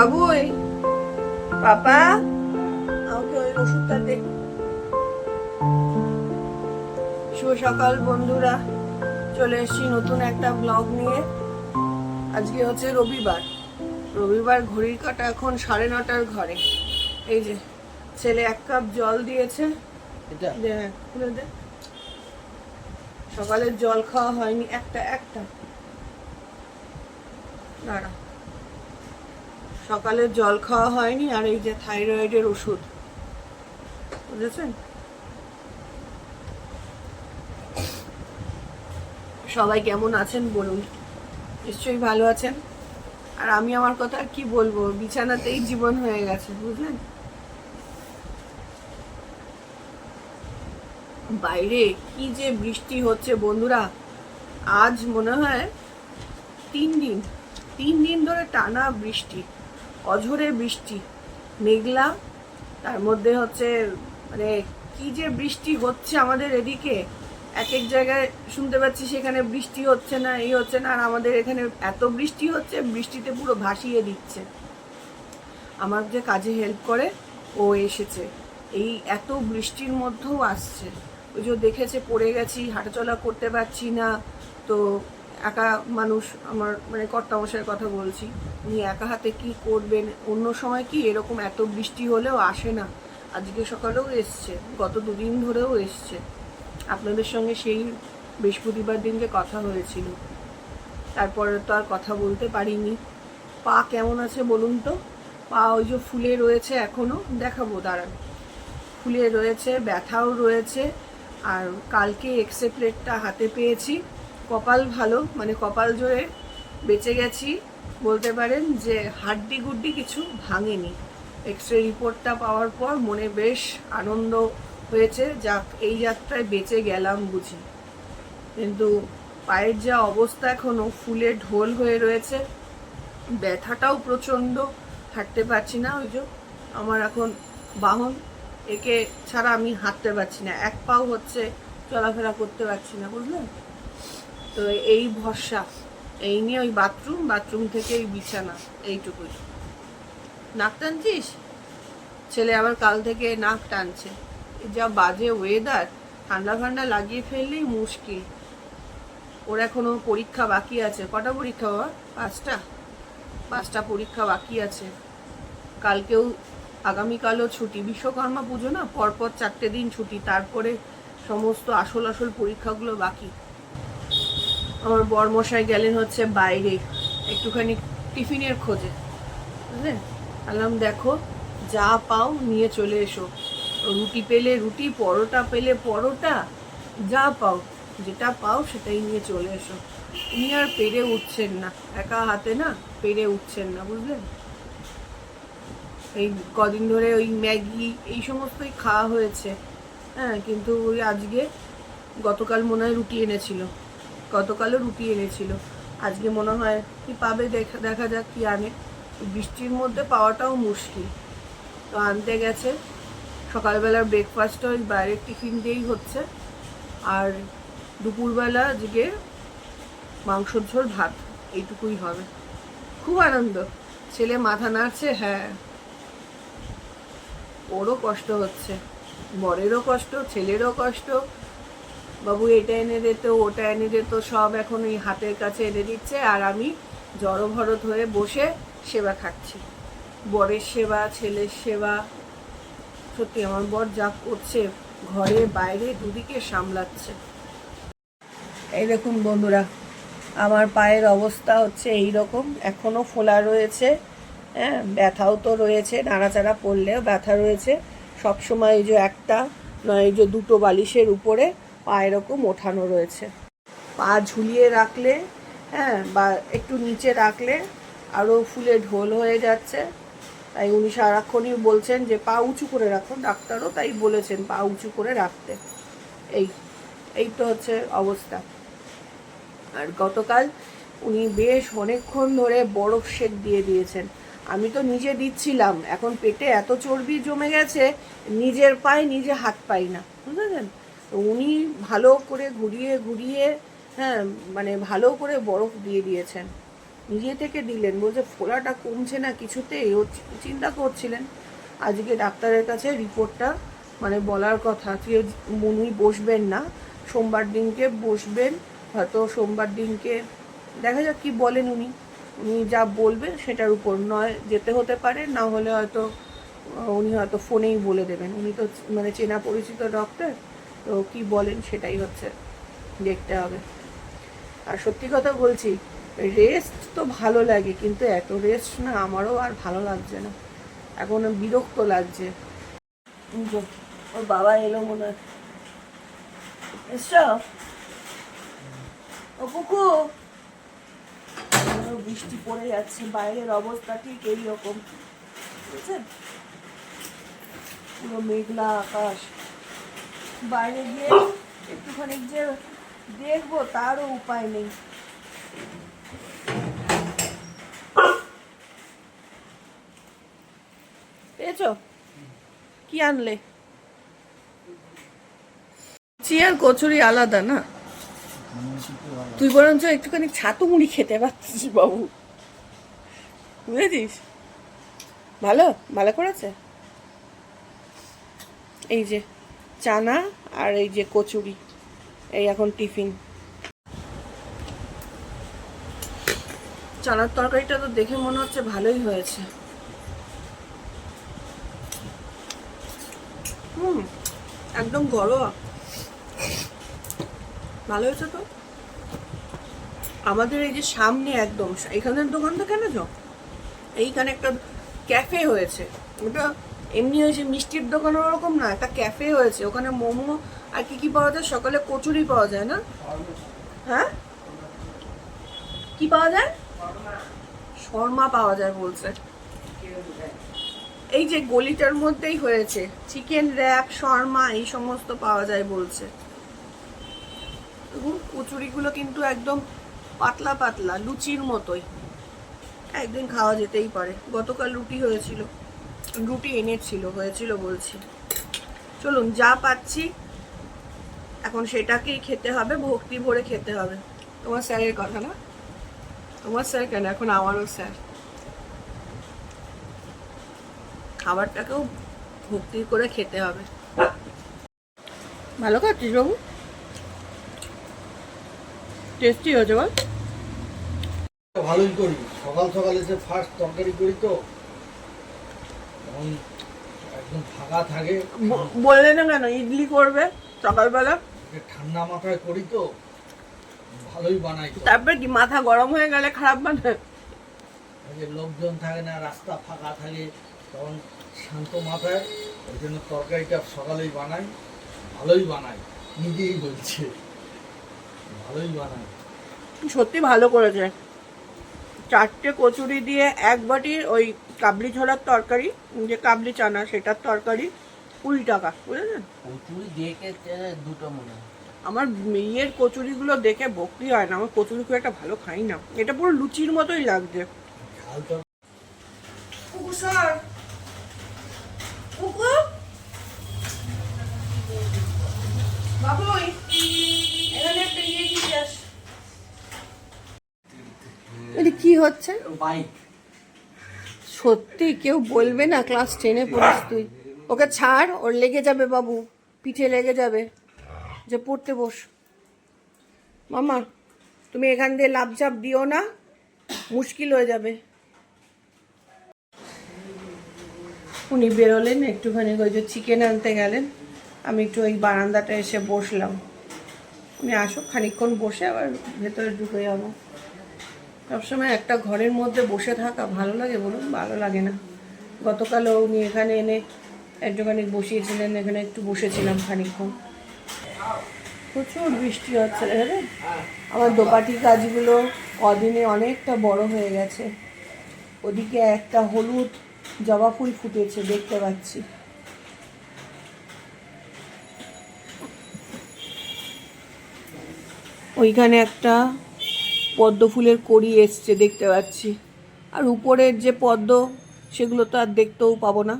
বাবুই। পাপা আমাকে ওই ওষুধটা দে। শুভ সকাল বন্ধুরা। চলে এসেছি নতুন একটা ব্লগ নিয়ে। আজকে হচ্ছে রবিবার। রবিবার ঘড়ির কাটা এখন সাড়ে নটার ঘরে। এই যে ছেলে এক কাপ জল দিয়েছে। সকালের জল খাওয়া হয়নি একটা একটা। দাঁড়া। সকালে জল খাওয়া হয়নি আর এই যে থাইরয়েডের ওষুধ। বুঝেছেন? সবাই কেমন আছেন বলুন। নিশ্চয়ই ভালো আছেন। আর আমি আমার কথা কি বলব? বিছানাতেই জীবন হয়ে গেছে, বুঝলেন? বাইরে কি যে বৃষ্টি হচ্ছে বন্ধুরা। আজ মনে হয় তিন দিন তিন দিন ধরে টানা বৃষ্টি। অঝরে বৃষ্টি, মেঘলা, তার মধ্যে হচ্ছে মানে কি যে বৃষ্টি হচ্ছে আমাদের এদিকে এক এক জায়গায় শুনতে পাচ্ছি সেখানে বৃষ্টি হচ্ছে না, এই হচ্ছে না, আর আমাদের এখানে এত বৃষ্টি হচ্ছে, বৃষ্টিতে পুরো ভাসিয়ে দিচ্ছে। আমার যে কাজে হেল্প করে, ও এসেছে। এই এত বৃষ্টির মধ্যেও আসছে। ওই যে দেখেছে, পড়ে গেছি, হাঁটাচলা করতে পারছি না, তো একা মানুষ, আমার মানে কর্তামশাইয়ের কথা বলছি। উনি একা হাতে কি করবেন? অন্য সময় কি এরকম এত বৃষ্টি হলেও আসে না? আজকে সকালেও এসছে, গত দুদিন ধরেও এসছে। আপনাদের সঙ্গে সেই বৃহস্পতিবার দিনকে কথা হয়েছিল। তারপরে তো আর কথা বলতে পারিনি। পা কেমন আছে বলুন তো? পা ওই যে ফুলে রয়েছে এখনও, দেখাবো, দাঁড়ান। ফুলে রয়েছে, ব্যথাও রয়েছে, আর কালকে এক্সরে প্লেটটা হাতে পেয়েছি। কপাল ভালো মানে কপাল জোরে বেঁচে গেছি। বলতে পারেন যে হাড্ডি গুড্ডি কিছু ভাঙেনি। এক্স রে রিপোর্টটা পাওয়ার পর মনে বেশ আনন্দ হয়েছে, যাক, এই যাত্রায় বেঁচে গেলাম বুঝি। কিন্তু পায়ের যা অবস্থা এখনও ফুলে ঢোল হয়ে রয়েছে। ব্যথাটাও প্রচণ্ড, হাঁটতে পারছি না ওই যে, আমার এখন বাহন, একে ছাড়া আমি হাঁটতে পারছি না। এক পাও হচ্ছে চলাফেরা করতে পারছি না, বুঝলেন? তো এই ভরসা, এই নিয়ে ওই বাথরুম বাথরুম থেকে এই বিছানা, এইটুকুই। নাক টানছিস? ছেলে আবার কাল থেকে নাক টানছে। যা বাজে ওয়েদার ঠান্ডা ঠান্ডা লাগিয়ে ফেললেই মুশকিল। ওর এখনও পরীক্ষা বাকি আছে। কটা পরীক্ষা বাবা? পাঁচটা? পাঁচটা পরীক্ষা বাকি আছে। কালকেও, আগামীকালও ছুটি। বিশ্বকর্মা পুজো না? পরপর চারটে দিন ছুটি। তারপরে সমস্ত আসল আসল পরীক্ষাগুলো বাকি। আমার বরমশাই গেলেন হচ্ছে বাইরে, একটুখানি টিফিনের খোঁজে। বুঝলেন? আলাম দেখো, যা পাও নিয়ে চলে এসো। রুটি পেলে রুটি, পরোটা পেলে পরোটা, যা পাও, যেটা পাও সেটাই নিয়ে চলে এসো। উনি আর পেরে উঠছেন না, একা হাতে না, পেরে উঠছেন না, বুঝলেন? এই কদিন ধরে ওই ম্যাগি, এই সমস্তই খাওয়া হয়েছে। হ্যাঁ কিন্তু ওই আজকে গতকাল মনে হয় রুটি এনেছিল। গতকালও রুটি এনেছিল। আজকে মনে হয় কি পাবে দেখা দেখা যাক কি আনে। বৃষ্টির মধ্যে পাওয়াটাও মুশকিল। তো আনতে গেছে। সকালবেলার ব্রেকফাস্টটা ওই বাইরের টিফিন দিয়েই হচ্ছে। আর দুপুরবেলা আজকে মাংসর ঝোল, ভাত, এইটুকুই হবে। খুব আনন্দ। ছেলে মাথা নাড়ছে হ্যাঁ। ওরও কষ্ট হচ্ছে। বরেরও কষ্ট, ছেলেরও কষ্ট। বাবু এটা এনে দিত ওটা এনে দিত সব এখন ওই হাতের কাছে এনে দিচ্ছে আর আমি জড়ভরত হয়ে বসে সেবা খাচ্ছি। বরের সেবা, ছেলের সেবা, সত্যি আমার বর যা করছে ঘরে, বাইরে, দুদিকে সামলাচ্ছে। এই দেখুন বন্ধুরা, আমার পায়ের অবস্থা হচ্ছে এই রকম এখনও ফোলা রয়েছে হ্যাঁ ব্যথাও তো রয়েছে, নাড়াচাড়া পড়লেও ব্যথা রয়েছে। সবসময় এই যে একটা, নয়, এই যে দুটো বালিশের উপরে পা এরকম ওঠানো রয়েছে। পা ঝুলিয়ে রাখলে হ্যাঁ বা একটু নিচে রাখলে আরও ফুলে ঢোল হয়ে যাচ্ছে। তাই উনি সারাক্ষণই বলছেন যে, পা উঁচু করে রাখো ডাক্তারও তাই বলেছেন, পা উঁচু করে রাখতে। এই এই তো হচ্ছে অবস্থা। আর গতকাল উনি বেশ অনেকক্ষণ ধরে বরফ শেক দিয়ে দিয়েছেন। আমি তো নিজে দিচ্ছিলাম, এখন পেটে এত চর্বি জমে গেছে, নিজের পায়ে নিজে হাত পাই না বুঝলেন উনি ভালো করে ঘুরিয়ে ঘুরিয়ে হ্যাঁ মানে ভালো করে বরফ দিয়ে দিয়েছেন। নিজে থেকে দিলেন। বলছে, ফোলাটা কমছে না কিছুতেই। ও চিন্তা করছিলেন। আজকে ডাক্তারের কাছে রিপোর্টটা মানে বলার কথা। যে উনি বসবেন না। সোমবার দিনকে বসবেন। হয়তো সোমবার দিনকে, দেখা যাক কি বলেন উনি। উনি যা বলবেন সেটার উপর। নয়, যেতে হতে পারে, না হলে হয়তো উনি হয়তো ফোনেই বলে দেবেন। উনি তো মানে চেনা পরিচিত ডক্টর। তো কি বলেন সেটাই হচ্ছে, দেখতে হবে। আর সত্যি কথা বলছি রেস্ট তো ভালো লাগে, কিন্তু এত রেস্ট না আমারও আর ভালো লাগছে না। এখন বিরক্ত লাগছে। ওর বাবা এলো মনে হয়। কুকু! বৃষ্টি পড়ে যাচ্ছে, বাইরের অবস্থা ঠিক এইরকম। বুঝছেন? পুরো মেঘলা আকাশ। বাইরে গিয়ে একটুখানি যে দেখব, তারও উপায় নেই। পেয়েছ? কি আনলে? চিয়ার কচুরি আলাদা না? তুই বরঞ্চ একটুখানি ছাতু মুড়ি খেতে পারছিস বাবু। বুঝেছিস? ভালো? ভালো করেছে? এই যে। চানা আর এই যে কচুরি। এই এখন টিফিন। চানার তরকারিটা তো দেখে মনে হচ্ছে ভালোই হয়েছে। হুম, একদম ঘরোয়া। ভালো হয়েছে তো? আমাদের এই যে সামনে একদম এখানের দোকানটা কেন যো এইখানে একটা ক্যাফে হয়েছে। ওটা এমনি হয়েছে মিষ্টির দোকান ওরকম না, একটা ক্যাফে হয়েছে, ওখানে মোমো আর কি কি পাওয়া যায়? সকালে কচুরি পাওয়া যায় না? হ্যাঁ? কি পাওয়া যায়? শর্মা পাওয়া যায় বলছে। এই যে গলিটার মধ্যেই হয়েছে চিকেন র্যাপ শর্মা, এই সমস্ত পাওয়া যায় বলছে। কচুরিগুলো কিন্তু একদম পাতলা পাতলা, লুচির মতোই। একদিন খাওয়া যেতেই পারে, গতকাল রুটি হয়েছিল। রুটি এনেছিল হয়েছিল বলছি। চলুন, যা পাচ্ছি, এখন সেটাকেই খেতে হবে, ভক্তি ভরে খেতে হবে। তোমার স্যারের কথা না? তোমার স্যার কেন? এখন আমারও স্যার। খাবারটাকেও ভক্তি করে খেতে হবে। ভালো খাচ্ছিস বাবু? টেস্টি হয়েছে বল। ভালোই করি। সকাল সকাল এসে ফার্স্ট তরকারি করি তো। তখন একদম ফাঁকা থাকে। বললে না কেন? ইডলি করবে সকালবেলা? ঠান্ডা মাথায় করি তো ভালোই বানাই তারপরে কি মাথা গরম হয়ে গেলে খারাপ বানায়? লোকজন থাকে না রাস্তা ফাঁকা থাকে তখন শান্ত মাথায় ওই জন্য তরকারিটা সকালেই বানাই ভালোই বানাই। নিজেই বলছে ভালোই বানাই। সত্যি ভালো করেছে। চারটে কচুরি দিয়ে এক বাটি ওই কাবলি ছোলার তরকারি যে কাবলি চানা সেটার তরকারি কুড়ি টাকা বুঝেছেন? কচুরি দেখে দুটো মনে আমার মেয়ের কচুরিগুলো দেখে ভক্তি হয় না আমার কচুরি খুব একটা ভালো খাই না। এটা পুরো লুচির মতোই লাগছে। বাবুই এখানে একটা ইয়ে কি চাস এটা কি হচ্ছে? বাইক। সত্যি কেউ বলবে না ক্লাস টেনে পড়িস তুই। ওকে ছাড় ওর লেগে যাবে বাবু পিঠে লেগে যাবে। যে পড়তে বস। মামা তুমি এখান দিয়ে লাভ ঝাপ দিও না মুশকিল হয়ে যাবে। উনি বেরোলেন একটুখানি ওই যে চিকেন আনতে গেলেন। আমি একটু ওই বারান্দাটা এসে বসলাম। উনি আসুক খানিকক্ষণ বসে আবার ভেতরে ঢুকে যাব। সবসময় একটা ঘরের মধ্যে বসে থাকা ভালো লাগে বলুন? ভালো লাগে না। গতকালও উনি এখানে এনে একটুখানি বসিয়েছিলেন, এখানে একটু বসেছিলাম খানিকক্ষণ। প্রচুর বৃষ্টি হচ্ছে রে আমার দোপাটি গাছগুলো কদিনে অনেকটা বড় হয়ে গেছে। ওদিকে একটা হলুদ জবা ফুল ফুটেছে, দেখতে পাচ্ছি। ওইখানে একটা পদ্ম ফুলের কড়ি এসছে দেখতে পাচ্ছি। আর উপরের যে পদ্ম, সেগুলো তো আর দেখতেও পাবো না।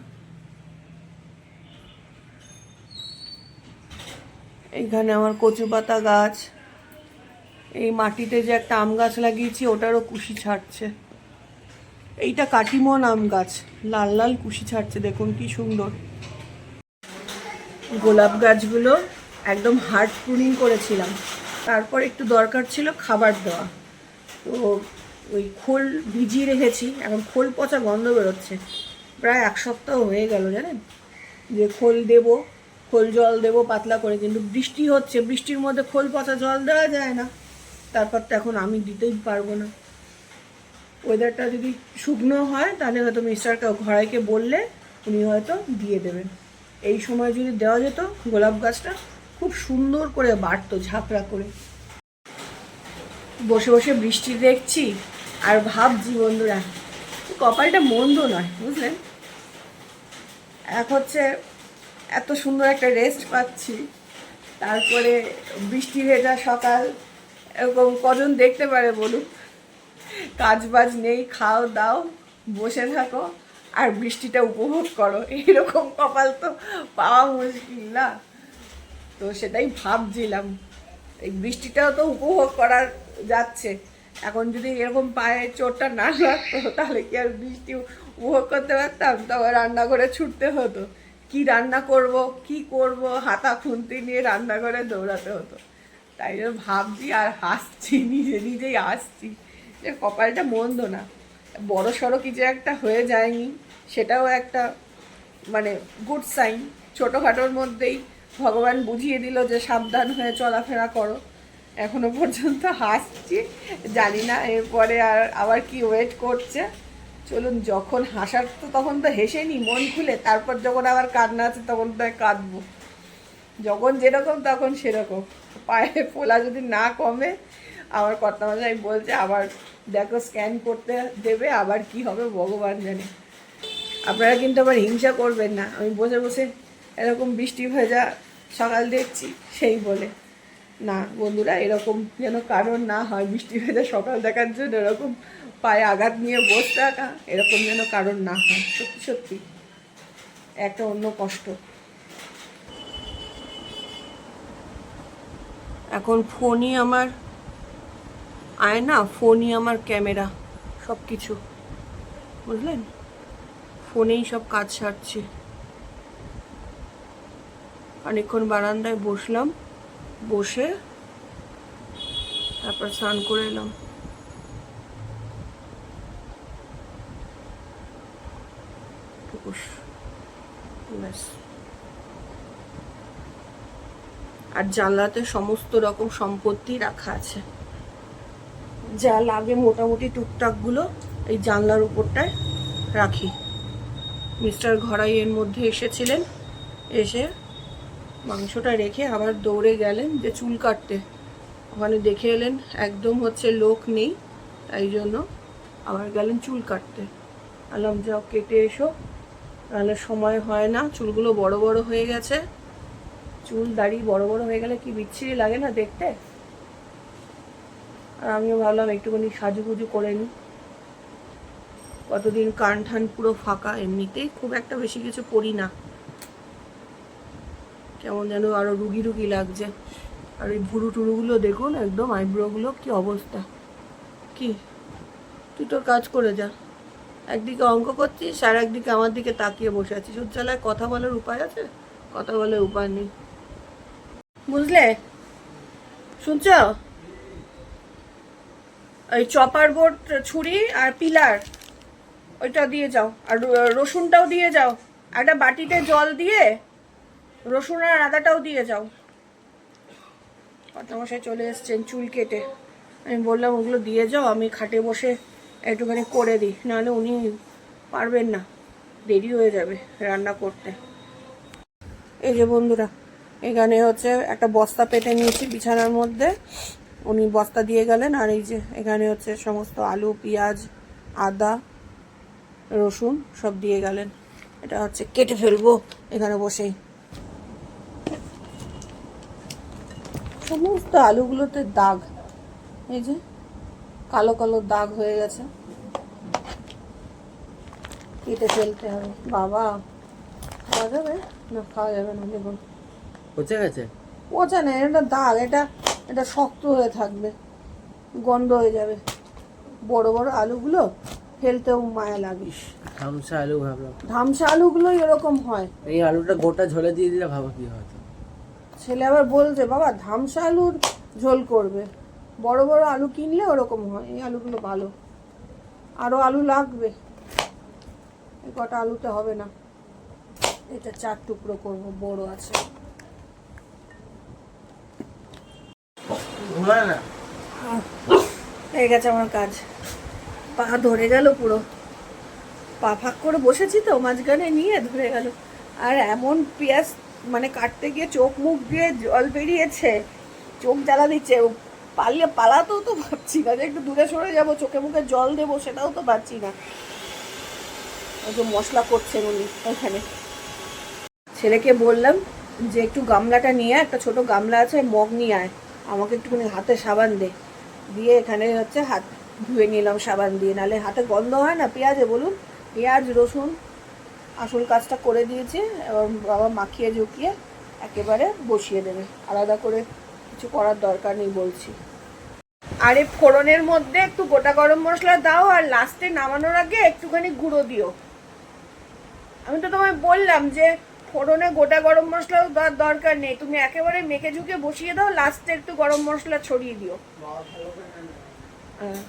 এইখানে আমার কচু পাতা গাছ। এই মাটিতে যে একটা আম গাছ লাগিয়েছি, ওটারও কুশি ছাড়ছে। এইটা কাটিমন আম গাছ। লাল লাল কুশি ছাড়ছে, দেখুন কি সুন্দর। গোলাপ গাছগুলো একদম হার্ড প্রুনিং করেছিলাম। তারপর একটু দরকার ছিল খাবার দেওয়া। তো ওই খোল ভিজিয়ে রেখেছি, এখন খোল পচা গন্ধ বেরোচ্ছে। প্রায় এক সপ্তাহ হয়ে গেল জানেন? যে খোল দেব, খোল জল দেব পাতলা করে, কিন্তু বৃষ্টি হচ্ছে, বৃষ্টির মধ্যে খোল পচা জল দেওয়া যায় না। তারপর তো এখন আমি দিতেই পারব না। ওয়েদারটা যদি শুকনো হয়, তাহলে হয়তো মিস্টারকে ঘরাইকে বললে উনি হয়তো দিয়ে দেবেন। এই সময় যদি দেওয়া যেত, গোলাপ গাছটা খুব সুন্দর করে বাড়তো ঝাঁকড়া করে। বসে বসে বৃষ্টি দেখছি আর ভাবছি, বন্ধুরা, কপালটা মন্দ নয়, বুঝলেন? এক হচ্ছে এত সুন্দর একটা রেস্ট পাচ্ছি, তারপরে বৃষ্টি ভেজা সকাল, এরকম কজন দেখতে পারে বলুন? কাজ বাজ নেই, খাও দাও, বসে থাকো, আর বৃষ্টিটা উপভোগ করো এইরকম কপাল তো পাওয়া মুশকিল না? তো সেটাই ভাবছিলাম, এই বৃষ্টিটাও তো উপভোগ করার যাচ্ছে। এখন যদি এরকম পায়ে চোটটা না লাগতো, তাহলে কি আর বৃষ্টি উপভোগ করতে পারতাম? তবে রান্নাঘরে ছুটতে হতো। কি রান্না করব, কি করব, হাতা খুন্তি নিয়ে রান্নাঘরে দৌড়াতে হতো। তাই জন্য ভাবছি আর হাসছি, নিজে নিজেই হাসছি যে কপালটা মন্দ না। বড় সড়ো কিছু একটা হয়ে যায়নি, সেটাও একটা মানে গুড সাইন ছোটোখাটোর মধ্যেই ভগবান বুঝিয়ে দিল যে সাবধান হয়ে চলাফেরা করো। এখনও পর্যন্ত হাসছি, জানি না, এরপরে আর আবার কি ওয়েট করছে। চলুন, যখন হাসার তো তখন তো হেসে নি মন খুলে, তারপর যখন আবার কান্না আছে তখন তো কাঁদবো। যখন যেরকম তখন সেরকম। পায়ে ফোলা যদি না কমে, আমার কর্তামশাই বলছে, আবার দেখো স্ক্যান করতে দেবে, আবার কি হবে, ভগবান জানে। আপনারা কিন্তু আবার হিংসা করবেন না। আমি বসে বসে এরকম বৃষ্টি ভেজা সকাল দেখছি, সেই বলে। না, বন্ধুরা, এরকম যেন কারণ না হয়, বৃষ্টি ভেজা সকাল দেখার জন্য এরকম পায়ে আঘাত নিয়ে বসে থাকা, এরকম যেন কারণ না হয়, সত্যি সত্যি। একটা অন্য কষ্ট। এখন ফোনই আমার আয়না, ফোনই আমার ক্যামেরা সব কিছু বুঝলেন? ফোনেই সব কাজ সারছি। অনেকক্ষণ বারান্দায় বসলাম। বসে তারপর স্নান করে এলাম। ব্যাস। আর জানলাতে সমস্ত রকম সম্পত্তি রাখা আছে। যা লাগে মোটামুটি টুকটাকগুলো এই জানলার উপরটায় রাখি। মিস্টার ঘরাই এর মধ্যে এসেছিলেন। এসে মাংসটা রেখে আবার দৌড়ে গেলেন যে চুল কাটতে। ওখানে দেখে এলেন একদম হচ্ছে লোক নেই, তাই জন্য আবার গেলেন চুল কাটতে। আলাম যাও, কেটে এসো। নাহলে সময় হয় না, চুলগুলো বড় বড় হয়ে গেছে। চুল দাড়ি বড় বড় হয়ে গেলে কি বিচ্ছিরি লাগে না দেখতে? আর আমিও ভাবলাম, একটুখানি সাজুগুজু করে নিই। কতদিন কান ঠান পুরো ফাঁকা, এমনিতেই খুব একটা বেশি কিছু পরি না। কেমন যেন আরও রুগী রুগী লাগছে। আর এই ভুরু টুরুগুলো দেখুন, একদম আইব্রোগুলো, কি অবস্থা। কি? তুই তোর কাজ করে যা। একদিকে অঙ্ক করছিস, আর একদিকে আমার দিকে তাকিয়ে বসে আছিস। উজ্জ্বলায় কথা বলার উপায় আছে? কথা বলার উপায় নেই। বুঝলে? শুনছ? ওই চপার বোর্ড ছুরি আর পিলার, ওইটা দিয়ে যাও। আর রসুনটাও দিয়ে যাও। একটা বাটিতে জল দিয়ে রসুন আর আদাটাও দিয়ে যাও। কর্তামশাই চলে এসছেন চুল কেটে। আমি বললাম, ওগুলো দিয়ে যাও, আমি খাটে বসে একটুখানি করে দিই। নাহলে উনি পারবেন না, দেরি হয়ে যাবে রান্না করতে। এই যে বন্ধুরা, এখানে হচ্ছে একটা বস্তা পেটে নিয়েছি বিছানার মধ্যে। উনি বস্তা দিয়ে গেলেন, আর এই যে এখানে হচ্ছে সমস্ত আলু, পেঁয়াজ, আদা, রসুন সব দিয়ে গেলেন। এটা হচ্ছে কেটে ফেলব এখানে বসেই। সমস্ত আলুগুলোতে দাগ। এই যে কালো কালো দাগ হয়ে গেছে। কেটে ফেলতে হবে। বাবা খাওয়া যাবে? না খাওয়া যাবে না দেখুন। পচে গেছে? পচা নেই এটা দাগ এটা এটা শক্ত হয়ে থাকবে। গন্ধ হয়ে যাবে। বড় বড় আলুগুলো ফেলতেও মায়া লাগে ধামসা আলু ভাবলাম। ধামসা আলুগুলোই এরকম হয়। এই আলুটা গোটা ঝোলে দিয়ে দিলে ভাবো কি হতো ছেলে আবার বলছে বাবা ধামসা আলুর ঝোল করবে। বড় বড় আলু কিনলে ওরকম হয় এই আলুগুলো ভালো। আরও আলু লাগবে। এই কটা আলুতে হবে না। এটা চার টুকরো করব বড় আছে। হয়ে গেছে আমার কাজ। পা ধরে গেল পুরো। পা ফাঁক করে বসেছি তো মাঝখানে নিয়ে ধরে গেল। আর এমন পেঁয়াজ মানে কাটতে গিয়ে চোখ মুখ দিয়ে জল বেরিয়েছে, চোখ জ্বালা দিচ্ছে পারলে পালাতেও তো ভাবছি না, যে একটু দূরে সরে যাব, চোখে মুখে জল দেবো সেটাও তো পারছি না। ওই যে মশলা করছেন উনি ওখানে ছেলেকে বললাম যে একটু গামলাটা নিয়ে একটা ছোট গামলা আছে, মগ নিয়ে আয়, আমাকে একটুখানি হাতে সাবান দে। দিয়ে এখানে হচ্ছে হাত ধুয়ে নিলাম সাবান দিয়ে নালে হাতে গন্ধ হয় না, পেঁয়াজে বলুন, পেঁয়াজ, রসুন আসল কাজটা করে দিয়েছি, এবং বাবা মাখিয়ে ঝুঁকিয়ে একেবারে বসিয়ে দেবে। আলাদা করে কিছু করার দরকার নেই বলছি। আরে ফোড়নের মধ্যে একটু গোটা গরম মশলা দাও, আর লাস্টে নামানোর আগে একটুখানি গুঁড়ো দিও। আমি তো তোমায় বললাম যে ফোড়নে গোটা গরম মশলাও দেওয়ার দরকার নেই। তুমি একেবারে মেখে ঝুঁকে বসিয়ে দাও, লাস্টে একটু গরম মশলা ছড়িয়ে দিও। হ্যাঁ।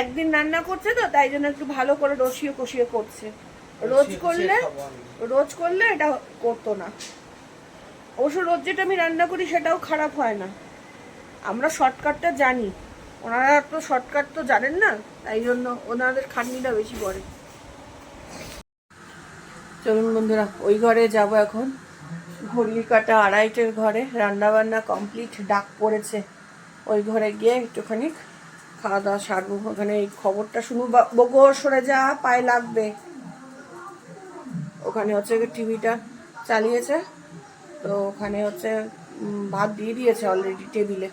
একদিন রান্না করছে তো, তাই জন্য একটু ভালো করে রসিয়ে কষিয়ে করছে। রোজ করলে রোজ করলে এটা করতো না। অবশ্য রোজ যেটা আমি রান্না করি সেটাও খারাপ হয় না। আমরা শর্টকাটটা জানি। ওনারা তো শর্টকাট তো জানেন না তাই জন্য ওনাদের খাটনিটা বেশি পড়ে। চলুন বন্ধুরা ওই ঘরে যাব এখন। ঘড়ির কাটা আড়াইটের ঘরে রান্না বান্না কমপ্লিট ডাক পড়েছে। ওই ঘরে গিয়ে একটুখানি খাওয়া দাওয়া সারবো। ওখানে এই খবরটা শুনব বগো সরে যা পায়ে লাগবে। ওখানে হচ্ছে টিভিটা চালিয়েছে। তো ওখানে হচ্ছে ভাত দিয়ে দিয়েছে অলরেডি টেবিলে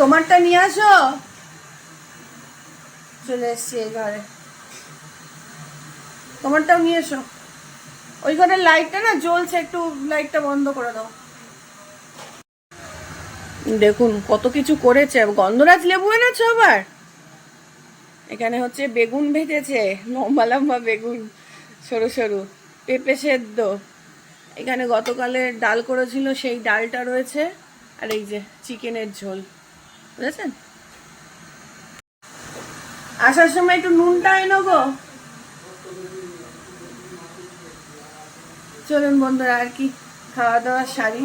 তোমারটা নিয়ে আসো। চলে এসছি এই ঘরে। তোমারটাও নিয়ে এসো। ওই ঘরের লাইটটা না জ্বলছে, একটু লাইটটা বন্ধ করে দাও। দেখুন, কত কিছু করেছে। গন্ধরাজ লেবু এনেছো আবার? এখানে হচ্ছে বেগুন ভেজেছে, লম্বা লম্বা বেগুন, সরু সরু, পেঁপে সেদ্ধ। এখানে গতকালে ডাল করেছিল, সেই ডালটা রয়েছে। আর এই যে, চিকেনের ঝোল। বুঝেছেন? আসার সময় একটু নুনটা এনো গো চলুন বন্ধুরা, আর কি খাওয়া দাওয়া সারি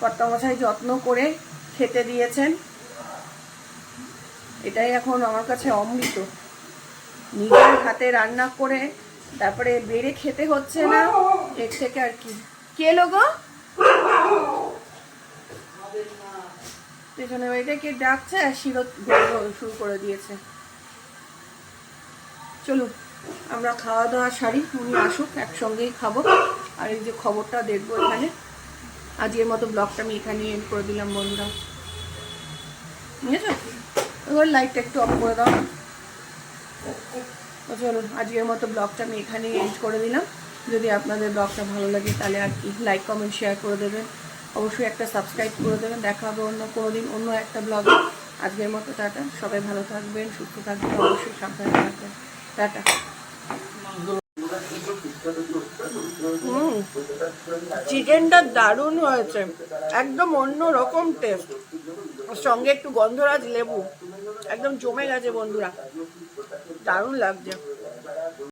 কর্তামশাই যত্ন করে খেতে দিয়েছেন। এটাই এখন আমার কাছে অমৃত। নিজের হাতে রান্না করে তারপরে বেড়ে খেতে হচ্ছে না, এর থেকে আর কি। কে লোগো পেছনে বাড়িটা কে ডাকছে? আর গড়গড় শুরু করে দিয়েছে। চলুন আমরা খাওয়া দাওয়া সারি, উনি আসুক, একসঙ্গেই খাব। আর এই যে খবরটা দেখব এখানে। আজকের মতো ব্লগটা আমি এখানে এন্ড করে দিলাম বন্ধুরা। বুঝেছ? এবার লাইটটা একটু অফ করে দাও। তো চলুন আজকের মতো ব্লগটা আমি এখানে এন্ড করে দিলাম। যদি আপনাদের ব্লগটা ভালো লাগে, তাহলে আর কি লাইক কমেন্ট শেয়ার করে দেবেন। অবশ্যই একটা সাবস্ক্রাইব করে দেবেন। দেখা হবে অন্য কোনো দিন, অন্য একটা ব্লগে। আজকের মতো টাটা। সবাই ভালো থাকবেন, সুস্থ থাকবেন, অবশ্যই সাবধানে থাকবেন। টাটা। চিকেনটা দারুণ হয়েছে। একদম অন্য রকম টেস্ট সঙ্গে একটু গন্ধরাজ লেবু। একদম জমে গেছে বন্ধুরা। দারুণ লাগছে।